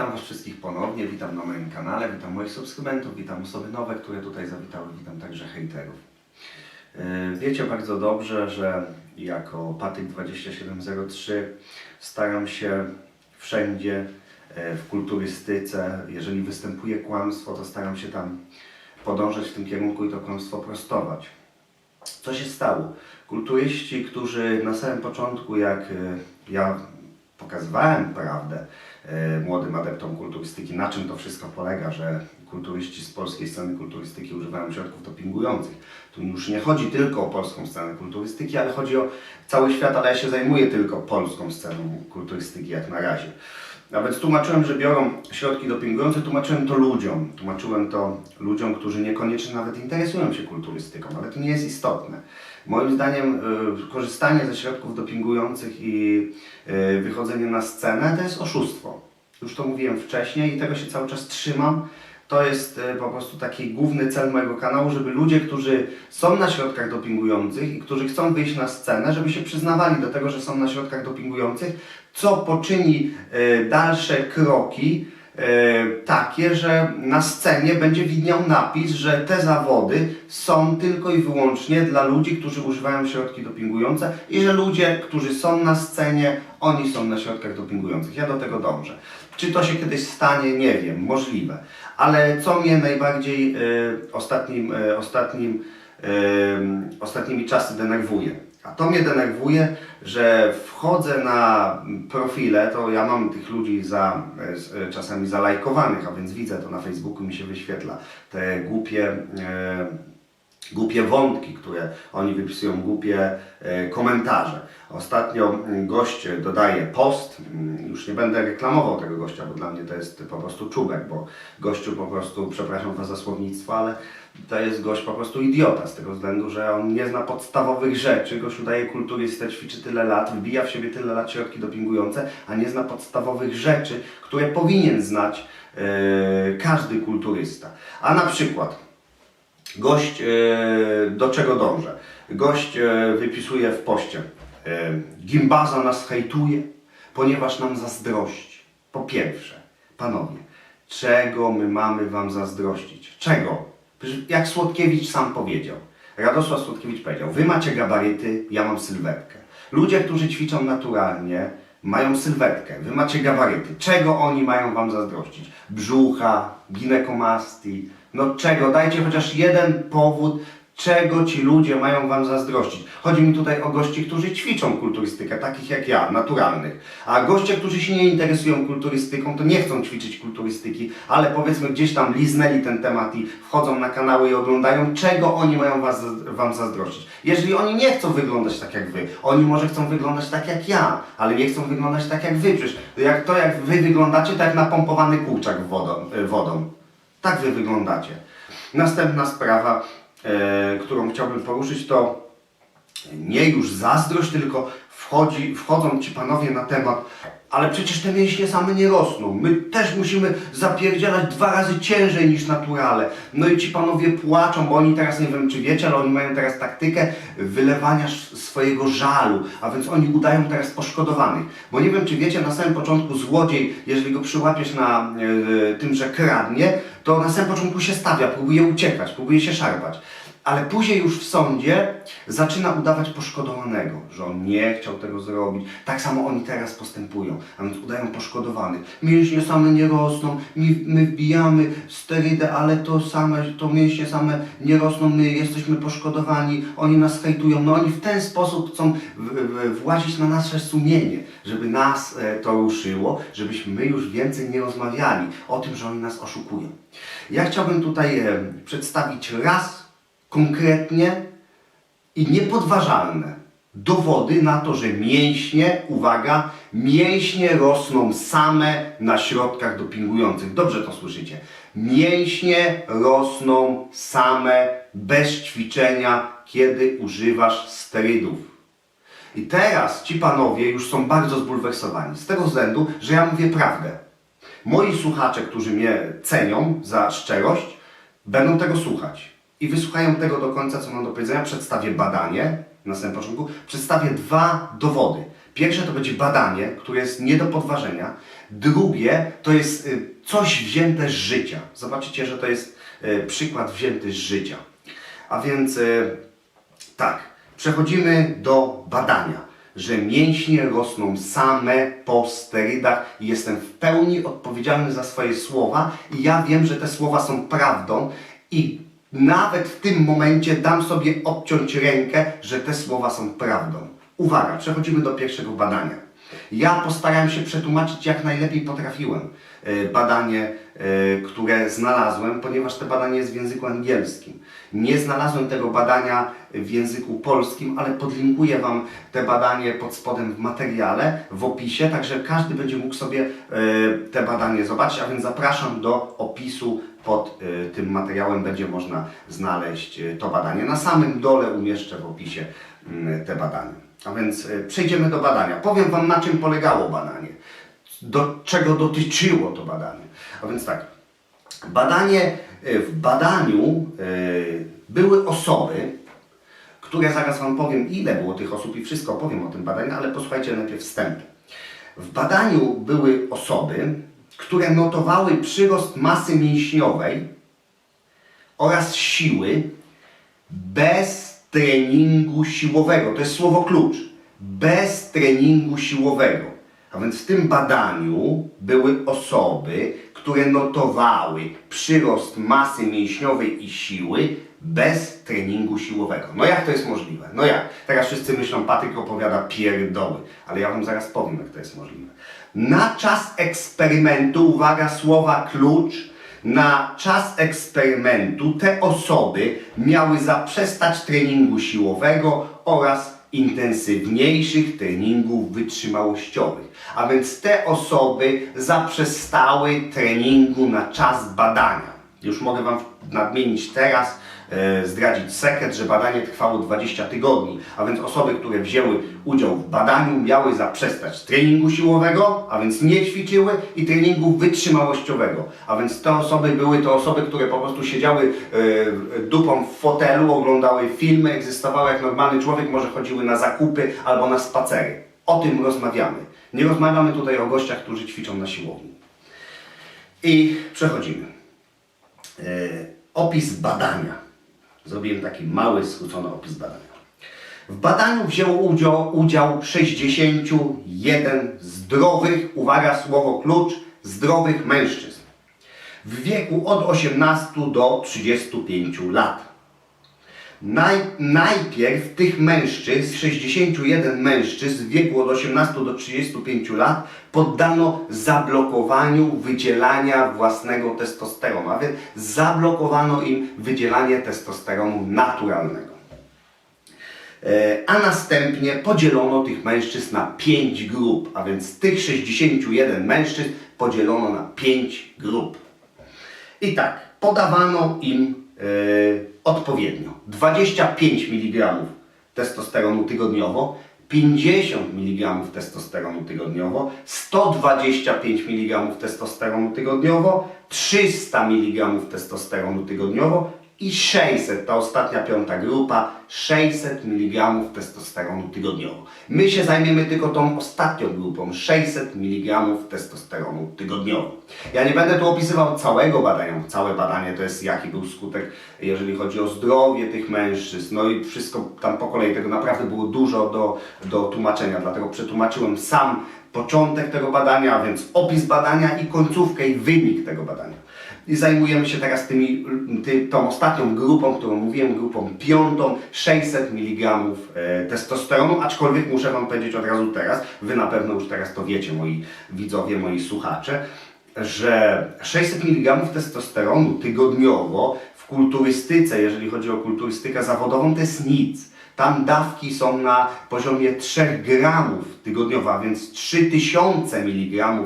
Witam Was wszystkich ponownie, witam na moim kanale, witam moich subskrybentów, witam osoby nowe, które tutaj zawitały, witam także hejterów. E, Wiecie bardzo dobrze, że jako Patyk 2703 staram się wszędzie e, w kulturystyce, jeżeli występuje kłamstwo, to staram się tam podążać w tym kierunku i to kłamstwo prostować. Co się stało? Kulturyści, którzy na samym początku, jak e, ja pokazywałem prawdę młodym adeptom kulturystyki, na czym to wszystko polega, że kulturyści z polskiej sceny kulturystyki używają środków dopingujących. Tu już nie chodzi tylko o polską scenę kulturystyki, ale chodzi o cały świat, ale ja się zajmuję tylko polską sceną kulturystyki jak na razie. Więc tłumaczyłem, że biorą środki dopingujące, tłumaczyłem to ludziom. Tłumaczyłem to ludziom, którzy niekoniecznie nawet interesują się kulturystyką, ale to nie jest istotne. Moim zdaniem y, korzystanie ze środków dopingujących i y, wychodzenie na scenę to jest oszustwo. Już to mówiłem wcześniej i tego się cały czas trzymam. To jest y, po prostu taki główny cel mojego kanału, żeby ludzie, którzy są na środkach dopingujących i którzy chcą wyjść na scenę, żeby się przyznawali do tego, że są na środkach dopingujących, co poczyni dalsze kroki takie, że na scenie będzie widniał napis, że te zawody są tylko i wyłącznie dla ludzi, którzy używają środki dopingujące i że ludzie, którzy są na scenie, oni są na środkach dopingujących. Ja do tego dążę. Czy to się kiedyś stanie? Nie wiem, możliwe. Ale co mnie najbardziej y, ostatnim, y, ostatnim, y, ostatnimi czasy denerwuje? A to mnie denerwuje, że wchodzę na profile, to ja mam tych ludzi za, czasami zalajkowanych, a więc widzę to na Facebooku, mi się wyświetla te głupie, e, głupie wątki, które oni wypisują, głupie e, komentarze. Ostatnio mm, gość dodaje post, mm, już nie będę reklamował tego gościa, bo dla mnie to jest po prostu czubek, bo gościu po prostu, przepraszam za słownictwo, ale to jest gość po prostu idiota z tego względu, że on nie zna podstawowych rzeczy, gość udaje kulturystę, ćwiczy tyle lat, wbija w siebie tyle lat środki dopingujące, a nie zna podstawowych rzeczy, które powinien znać e, każdy kulturysta. A na przykład Gość, e, do czego dążę? Gość e, wypisuje w poście. e, Gimbaza nas hejtuje, ponieważ nam zazdrości. Po pierwsze, panowie, czego my mamy wam zazdrościć? Czego? Jak Słodkiewicz sam powiedział. Radosław Słodkiewicz powiedział, wy macie gabaryty, ja mam sylwetkę. Ludzie, którzy ćwiczą naturalnie, mają sylwetkę, wy macie gabaryty. Czego oni mają wam zazdrościć? Brzucha, ginekomastii, no czego? Dajcie chociaż jeden powód, czego ci ludzie mają wam zazdrościć. Chodzi mi tutaj o gości, którzy ćwiczą kulturystykę, takich jak ja, naturalnych. A goście, którzy się nie interesują kulturystyką, to nie chcą ćwiczyć kulturystyki, ale powiedzmy gdzieś tam liznęli ten temat i wchodzą na kanały i oglądają, czego oni mają was, wam zazdrościć. Jeżeli oni nie chcą wyglądać tak jak wy, oni może chcą wyglądać tak jak ja, ale nie chcą wyglądać tak jak wy. Przecież jak to jak wy wyglądacie, to jak napompowany kurczak wodą. wodą. Tak wy wyglądacie. Następna sprawa, e, którą chciałbym poruszyć, to nie już zazdrość, tylko wchodzi, wchodzą ci panowie na temat, ale przecież te mięśnie same nie rosną. My też musimy zapierdzielać dwa razy ciężej niż naturale. No i ci panowie płaczą, bo oni teraz, nie wiem czy wiecie, ale oni mają teraz taktykę wylewania swojego żalu, a więc oni udają teraz poszkodowanych. Bo nie wiem czy wiecie, na samym początku złodziej, jeżeli go przyłapiesz na e, tym, że kradnie, to na samym początku się stawia, próbuje uciekać, próbuje się szarpać. Ale później już w sądzie zaczyna udawać poszkodowanego, że on nie chciał tego zrobić. Tak samo oni teraz postępują, a więc udają poszkodowanych. Mięśnie same nie rosną, my, my wbijamy sterydę, ale to same, to mięśnie same nie rosną, my jesteśmy poszkodowani, oni nas hejtują. No oni w ten sposób chcą włazić na nasze sumienie, żeby nas e, to ruszyło, żebyśmy my już więcej nie rozmawiali o tym, że oni nas oszukują. Ja chciałbym tutaj e, przedstawić raz konkretnie i niepodważalne dowody na to, że mięśnie, uwaga, mięśnie rosną same na środkach dopingujących. Dobrze to słyszycie. Mięśnie rosną same bez ćwiczenia, kiedy używasz sterydów. I teraz ci panowie już są bardzo zbulwersowani z tego względu, że ja mówię prawdę. Moi słuchacze, którzy mnie cenią za szczerość, będą tego słuchać. I wysłuchają tego do końca, co mam do powiedzenia. Przedstawię badanie na samym początku. Przedstawię dwa dowody. Pierwsze to będzie badanie, które jest nie do podważenia. Drugie to jest y, coś wzięte z życia. Zobaczycie, że to jest y, przykład wzięty z życia. A więc y, tak, przechodzimy do badania, że mięśnie rosną same po sterydach jestem w pełni odpowiedzialny za swoje słowa i ja wiem, że te słowa są prawdą i nawet w tym momencie dam sobie obciąć rękę, że te słowa są prawdą. Uwaga, przechodzimy do pierwszego badania. Ja postarałem się przetłumaczyć jak najlepiej potrafiłem e, badanie, e, które znalazłem, ponieważ to badanie jest w języku angielskim. Nie znalazłem tego badania w języku polskim, ale podlinkuję Wam te badanie pod spodem w materiale, w opisie, także każdy będzie mógł sobie e, te badanie zobaczyć, a więc zapraszam do opisu pod tym materiałem będzie można znaleźć to badanie. Na samym dole umieszczę w opisie mm, te badania. A więc y, przejdziemy do badania. Powiem Wam, na czym polegało badanie, do czego dotyczyło to badanie. A więc tak, badanie, y, w badaniu y, były osoby, które zaraz Wam powiem, ile było tych osób i wszystko powiem o tym badaniu, ale posłuchajcie najpierw wstępu. W badaniu były osoby, które notowały przyrost masy mięśniowej oraz siły bez treningu siłowego. To jest słowo klucz. Bez treningu siłowego. A więc w tym badaniu były osoby, które notowały przyrost masy mięśniowej i siły bez treningu siłowego. No jak to jest możliwe? No jak? Teraz wszyscy myślą, Patryk opowiada pierdoły, ale ja Wam zaraz powiem, jak to jest możliwe. Na czas eksperymentu, uwaga, słowa klucz, na czas eksperymentu te osoby miały zaprzestać treningu siłowego oraz intensywniejszych treningów wytrzymałościowych. A więc te osoby zaprzestały treningu na czas badania. Już mogę Wam nadmienić teraz, zdradzić sekret, że badanie trwało 20 tygodni, a więc osoby, które wzięły udział w badaniu miały zaprzestać treningu siłowego, a więc nie ćwiczyły i treningu wytrzymałościowego. A więc te osoby były to osoby, które po prostu siedziały e, dupą w fotelu, oglądały filmy, egzystowały jak normalny człowiek, może chodziły na zakupy albo na spacery. O tym rozmawiamy. Nie rozmawiamy tutaj o gościach, którzy ćwiczą na siłowni. I przechodzimy. E, opis badania. Zrobiłem taki mały, skrócony opis badania. W badaniu wzięło udział, udział 61 zdrowych, uwaga, słowo klucz, zdrowych mężczyzn w wieku od 18 do 35 lat. Naj, najpierw tych mężczyzn, 61 mężczyzn w wieku od 18 do 35 lat, poddano zablokowaniu wydzielania własnego testosteronu, a więc zablokowano im wydzielanie testosteronu naturalnego. E, A następnie podzielono tych mężczyzn na 5 grup, a więc tych 61 mężczyzn podzielono na 5 grup. I tak, podawano im e, odpowiednio. 25 mg testosteronu tygodniowo, 50 mg testosteronu tygodniowo, 125 mg testosteronu tygodniowo, 300 mg testosteronu tygodniowo i 600, ta ostatnia piąta grupa, 600 mg testosteronu tygodniowo. My się zajmiemy tylko tą ostatnią grupą, 600 mg testosteronu tygodniowo. Ja nie będę tu opisywał całego badania, całe badanie to jest jaki był skutek, jeżeli chodzi o zdrowie tych mężczyzn, no i wszystko tam po kolei, tego naprawdę było dużo do, do tłumaczenia, dlatego przetłumaczyłem sam początek tego badania, a więc opis badania i końcówkę i wynik tego badania. I zajmujemy się teraz tymi, ty, tą ostatnią grupą, którą mówiłem, grupą piątą, 600 mg e, testosteronu, aczkolwiek muszę Wam powiedzieć od razu teraz, Wy na pewno już teraz to wiecie, moi widzowie, moi słuchacze, że 600 mg testosteronu tygodniowo w kulturystyce, jeżeli chodzi o kulturystykę zawodową, to jest nic. Tam dawki są na poziomie 3 gramów tygodniowo, a więc 3000 mg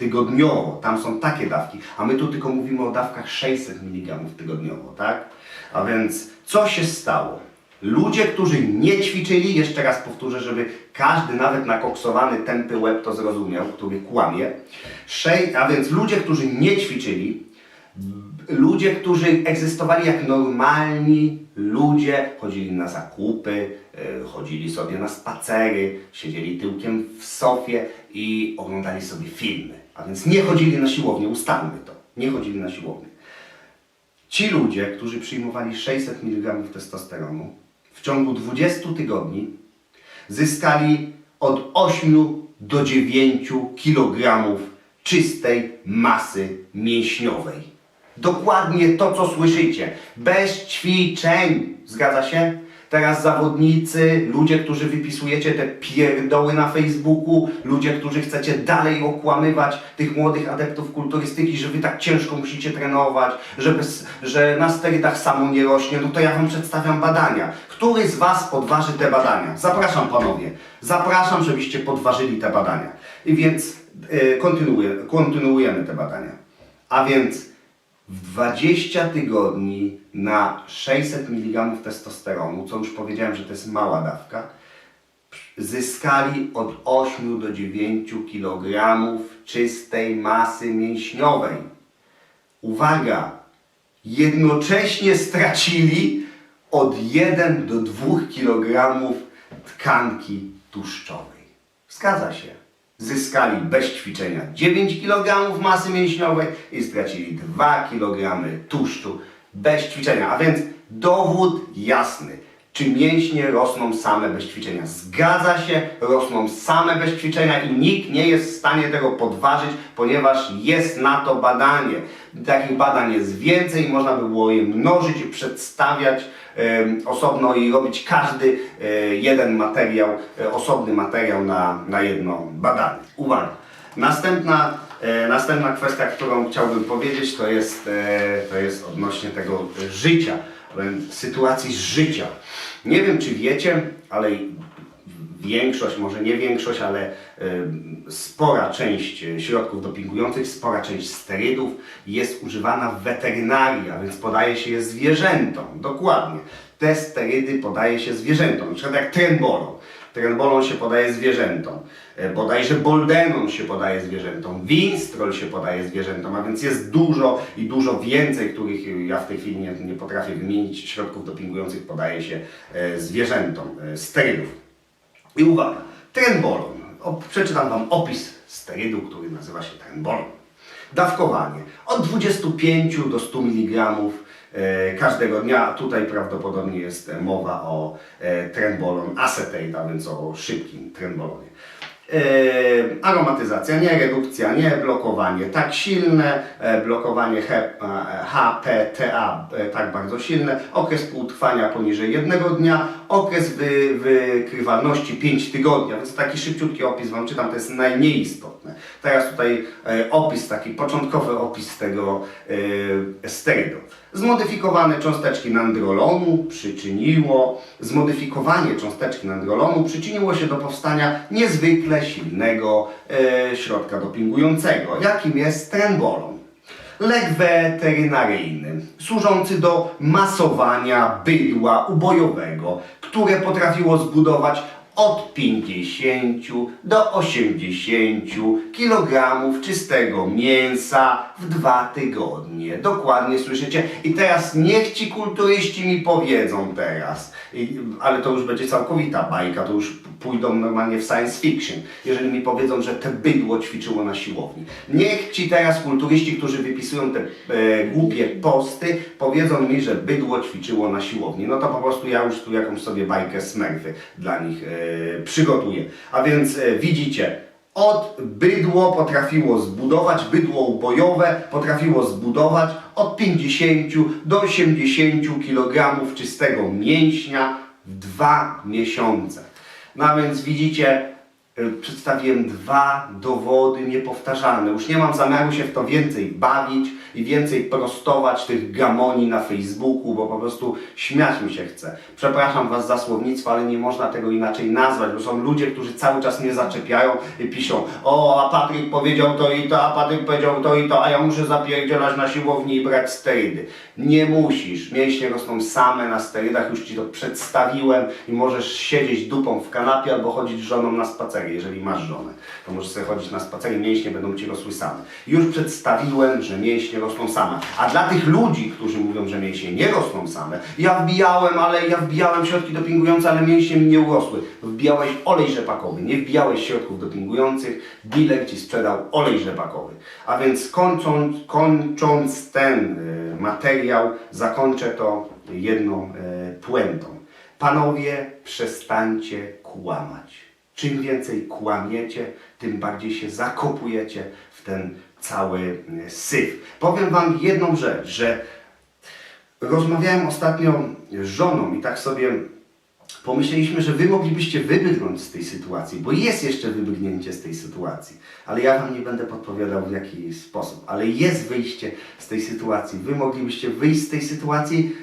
tygodniowo. Tam są takie dawki, a my tu tylko mówimy o dawkach 600 mg tygodniowo, tak? A więc co się stało? Ludzie, którzy nie ćwiczyli, jeszcze raz powtórzę, żeby każdy, nawet nakoksowany, tępy łeb to zrozumiał, który kłamie. Szej, a więc ludzie, którzy nie ćwiczyli, ludzie, którzy egzystowali jak normalni ludzie, chodzili na zakupy, chodzili sobie na spacery, siedzieli tyłkiem w sofie i oglądali sobie filmy. A A więc nie chodzili na siłownię, ustalmy to. Nie chodzili na siłownię. Ci ludzie, którzy przyjmowali 600 mg testosteronu w ciągu 20 tygodni zyskali od 8 do 9 kg czystej masy mięśniowej. Dokładnie to, co słyszycie. Bez ćwiczeń. Zgadza się? Teraz zawodnicy, ludzie, którzy wypisujecie te pierdoły na Facebooku, ludzie, którzy chcecie dalej okłamywać tych młodych adeptów kulturystyki, że wy tak ciężko musicie trenować, że, bez, że na sterydach samo nie rośnie, no to ja wam przedstawiam badania. Który z was podważy te badania? Zapraszam panowie. Zapraszam, żebyście podważyli te badania. I więc e, kontynuuję, kontynuujemy te badania. A więc w 20 tygodni na 600 mg testosteronu, co już powiedziałem, że to jest mała dawka, zyskali od 8 do 9 kg czystej masy mięśniowej. Uwaga! Jednocześnie stracili od 1 do 2 kg tkanki tłuszczowej. Zgadza się. Zyskali bez ćwiczenia 9 kg masy mięśniowej i stracili 2 kg tłuszczu bez ćwiczenia. A więc dowód jasny. Czy mięśnie rosną same bez ćwiczenia? Zgadza się, rosną same bez ćwiczenia i nikt nie jest w stanie tego podważyć, ponieważ jest na to badanie. Takich badań jest więcej, można by było je mnożyć i przedstawiać em, osobno i robić każdy e, jeden materiał, e, osobny materiał na, na jedno badanie. Uwaga! Następna, e, następna kwestia, którą chciałbym powiedzieć, to jest, e, to jest odnośnie tego życia, sytuacji z życia. Nie wiem, czy wiecie, ale większość, może nie większość, ale spora część e, środków dopingujących, spora część sterydów jest używana w weterynarii, a więc podaje się je zwierzętom. Dokładnie. Te sterydy podaje się zwierzętom, przykład jak trenbolon. Trenbolon się podaje zwierzętom. E, Bodajże boldenon się podaje zwierzętom. Winstrol się podaje zwierzętom, a więc jest dużo i dużo więcej, których ja w tej chwili nie, nie potrafię wymienić, środków dopingujących podaje się e, zwierzętom, e, sterydów. I uwaga, trenbolon. O, przeczytam Wam opis sterydu, który nazywa się trenbolon. Dawkowanie od 25 do 100 mg e, każdego dnia. Tutaj prawdopodobnie jest e, mowa o e, trenbolon acetate, a więc o szybkim trenbolonie. E, aromatyzacja nie, redukcja nie, blokowanie tak silne, e, blokowanie e, HPTA e, tak bardzo silne, okres półtrwania poniżej jednego dnia, okres wy, wykrywalności 5 tygodni, więc taki szybciutki opis Wam czytam, to jest najmniej istotne. Teraz tutaj e, opis, taki początkowy opis tego e, sterydu. Zmodyfikowane cząsteczki nandrolonu przyczyniło, zmodyfikowanie cząsteczki nandrolonu przyczyniło się do powstania niezwykle silnego e, środka dopingującego, jakim jest trenbolon. Lek weterynaryjny, służący do masowania bydła ubojowego, które potrafiło zbudować od 50 do 80 kg czystego mięsa w dwa tygodnie. Dokładnie słyszycie? I teraz niech ci kulturyści mi powiedzą teraz, I, ale to już będzie całkowita bajka, to już pójdą normalnie w science fiction, jeżeli mi powiedzą, że te bydło ćwiczyło na siłowni. Niech ci teraz kulturyści, którzy wypisują te e, głupie posty, powiedzą mi, że bydło ćwiczyło na siłowni. No to po prostu ja już tu jakąś sobie bajkę smurfy dla nich e, przygotuję. A więc e, widzicie, od bydło potrafiło zbudować, bydło ubojowe potrafiło zbudować od 50 do 80 kg czystego mięśnia w dwa miesiące. No więc widzicie, przedstawiłem dwa dowody niepowtarzalne. Już nie mam zamiaru się w to więcej bawić i więcej prostować tych gamoni na Facebooku, bo po prostu śmiać mi się chce. Przepraszam Was za słownictwo, ale nie można tego inaczej nazwać, bo są ludzie, którzy cały czas mnie zaczepiają i piszą o, a Patryk powiedział to i to, a Patryk powiedział to i to, a ja muszę zapierdzielać na siłowni i brać sterydy. Nie musisz. Mięśnie rosną same na sterydach, już Ci to przedstawiłem i możesz siedzieć dupą w kanapie albo chodzić żoną na spacery. Jeżeli masz żonę. To możesz sobie chodzić na spacery, mięśnie będą Ci rosły same. Już przedstawiłem, że mięśnie rosną same. A dla tych ludzi, którzy mówią, że mięśnie nie rosną same, ja wbijałem, ale ja wbijałem środki dopingujące, ale mięśnie mi nie urosły. Wbijałeś olej rzepakowy, nie wbijałeś środków dopingujących, dealer Ci sprzedał olej rzepakowy. A więc kończąc, kończąc ten y, materiał, zakończę to jedną y, puentą. Panowie, przestańcie kłamać. Czym więcej kłamiecie, tym bardziej się zakopujecie w ten cały y, syf. Powiem Wam jedną rzecz, że rozmawiałem ostatnio z żoną i tak sobie pomyśleliśmy, że Wy moglibyście wybrnąć z tej sytuacji, bo jest jeszcze wybrnięcie z tej sytuacji, ale ja Wam nie będę podpowiadał w jaki sposób, ale jest wyjście z tej sytuacji. Wy moglibyście wyjść z tej sytuacji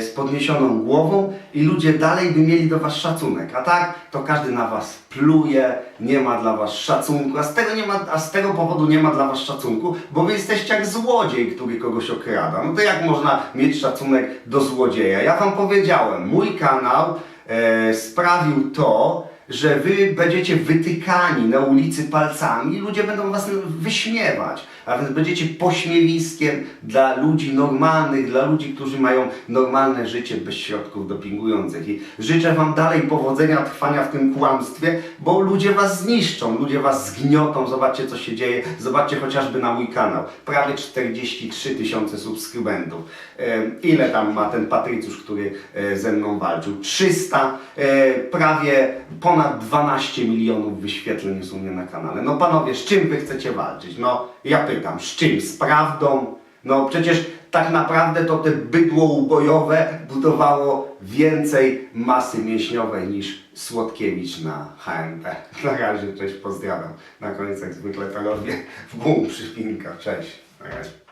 z podniesioną głową i ludzie dalej by mieli do Was szacunek, a tak to każdy na Was pluje, nie ma dla Was szacunku, a z tego, nie ma, a z tego powodu nie ma dla Was szacunku, bo Wy jesteście jak złodziej, który kogoś okrada. No to jak można mieć szacunek do złodzieja? Ja Wam powiedziałem, mój kanał e, sprawił to, że wy będziecie wytykani na ulicy palcami i ludzie będą was wyśmiewać. A więc będziecie pośmiewiskiem dla ludzi normalnych, dla ludzi, którzy mają normalne życie bez środków dopingujących. I życzę wam dalej powodzenia, trwania w tym kłamstwie, bo ludzie was zniszczą, ludzie was zgniotą. Zobaczcie, co się dzieje. Zobaczcie chociażby na mój kanał. Prawie 43 tysiące subskrybentów. E, ile tam ma ten Patrycjusz, który e, ze mną walczył? 300, e, prawie ponad 12 milionów wyświetleń jest u mnie na kanale. No panowie, z czym wy chcecie walczyć? No ja pytam, z czym? Z prawdą? No przecież tak naprawdę to te bydło ubojowe budowało więcej masy mięśniowej niż Słodkiewicz na HMP. Na razie, cześć, pozdrawiam. Na koniec jak zwykle to robię w bum przypinka. Cześć. Na razie.